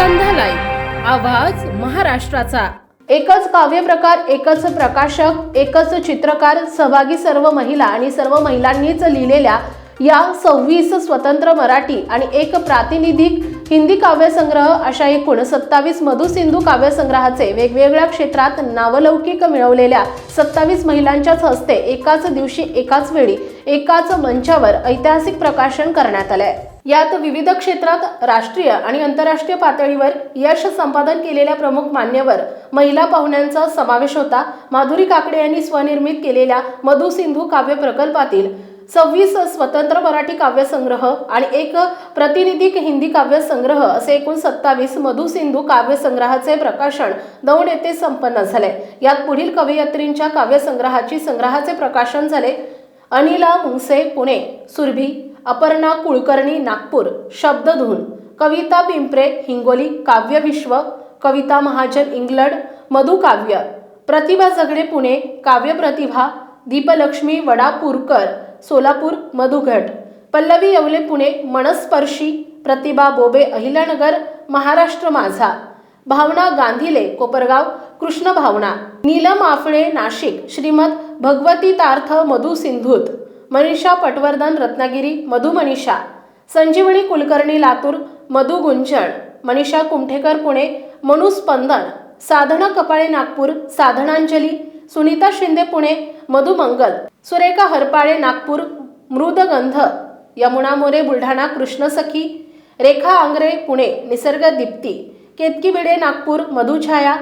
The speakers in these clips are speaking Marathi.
आवाज महाराष्ट्राचा. एकच काव्य प्रकार एकच प्रकाशक एकच चित्रकार सहभागी सर्व महिला आणि सर्व महिलांनीच लिहिलेल्या या सव्वीस स्वतंत्र मराठी आणि एक प्रातिनिधिक हिंदी काव्यसंग्रह अशा एकूण सत्तावीस मधुसिंधू काव्यसंग्रहाचे वेगवेगळ्या क्षेत्रात नावलौकिक मिळवलेल्या सत्तावीस महिलांच्याच हस्ते एकाच दिवशी एकाच वेळी एकाच मंचावर ऐतिहासिक प्रकाशन करण्यात आलंय. यात विविध क्षेत्रात राष्ट्रीय आणि आंतरराष्ट्रीय पातळीवर यश संपादन केलेल्या प्रमुख मान्यवर महिला पाहुण्यांचा समावेश होता. माधुरी काकडे यांनी स्वनिर्मित केलेल्या मधुसिंधू काव्य प्रकल्पातील सव्वीस स्वतंत्र मराठी काव्यसंग्रह आणि एक प्रतिनिधिक हिंदी काव्यसंग्रह असे एकूण सत्तावीस मधुसिंधू काव्यसंग्रहाचे प्रकाशन दौंड येथे संपन्न झाले. यात पुढील कवयित्रींच्या काव्यसंग्रहाची संग्रहाचे प्रकाशन झाले. अनिला मुंगसे पुणे. सुरभी अपर्णा कुलकर्णी नागपूर. शब्दधून कविता पिंपरे हिंगोली काव्यविश्व कविता महाजन इंग्लंड. मधुकाव्य प्रतिभा झगडे पुणे. काव्य प्रतिभा. दीपलक्ष्मी वडापूरकर. सोलापूर मधुघट. पल्लवी येवले पुणे. मनस्पर्शी. प्रतिभा बोबे अहिलानगर महाराष्ट्र माझा. भावना गांधीले कोपरगाव कृष्ण भावना. नीलम आफळे नाशिक श्रीमद भगवती तार्थ मधु सिंधूत. मनीषा पटवर्धन रत्नागिरी मधु मनीषा. संजीवनी कुलकर्णी लातूर मधु गुंजण. मनीषा कुमठेकर पुणे मनुस्पंदन साधना कपाळे नागपूर साधनांजली. सुनीता शिंदे पुणे मधुमंगल सुरेखा हरपाळे नागपूर मृदगंध. यमुना मोरे बुलढाणा कृष्णसखी. रेखा आंग्रे पुणे निसर्ग दीप्ती. केतकी भिडे नागपूर मधुछाया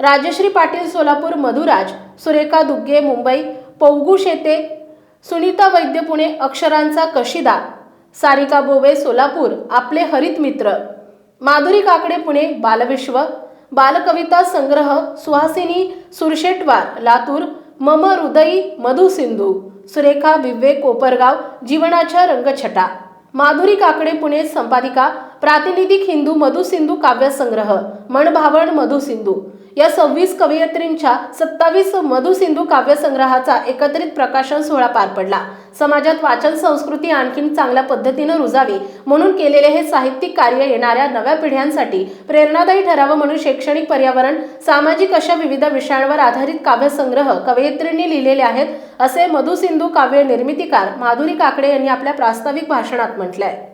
राजश्री पाटील सोलापूर मधुराज सुरेखा दुग्गे मुंबई पौगू शेते सुनीता वैद्य पुणे अक्षरांचा कशिदा सारिका बोवे सोलापूर आपले हरित मित्र माधुरी काकडे पुणे बालविश्व बालकविता संग्रह सुहासिनी सुरशेटवार लातूर मम हृदयी मधुसिंधू सुरेखा विवेक कोपरगाव जीवनाच्या रंगछटा माधुरी काकडे पुणे संपादिका प्रातिनिधिक हिंदू मधुसिंधू काव्यसंग्रह मणभावण मधुसिंधू या सव्वीस कवयित्रींच्या सत्तावीस मधुसिंधू काव्यसंग्रहाचा एकत्रित प्रकाशन सोहळा पार पडला. समाजात वाचन संस्कृती आणखीन चांगल्या पद्धतीनं रुजावी म्हणून केलेले हे साहित्यिक कार्य येणाऱ्या नव्या पिढ्यांसाठी प्रेरणादायी ठरावं म्हणून शैक्षणिक पर्यावरण सामाजिक अशा विविध विषयांवर आधारित काव्यसंग्रह कवयित्रींनी लिहिलेले आहेत असे मधुसिंधू काव्य निर्मितीकार माधुरी काकडे यांनी आपल्या प्रास्ताविक भाषणात म्हटलंय.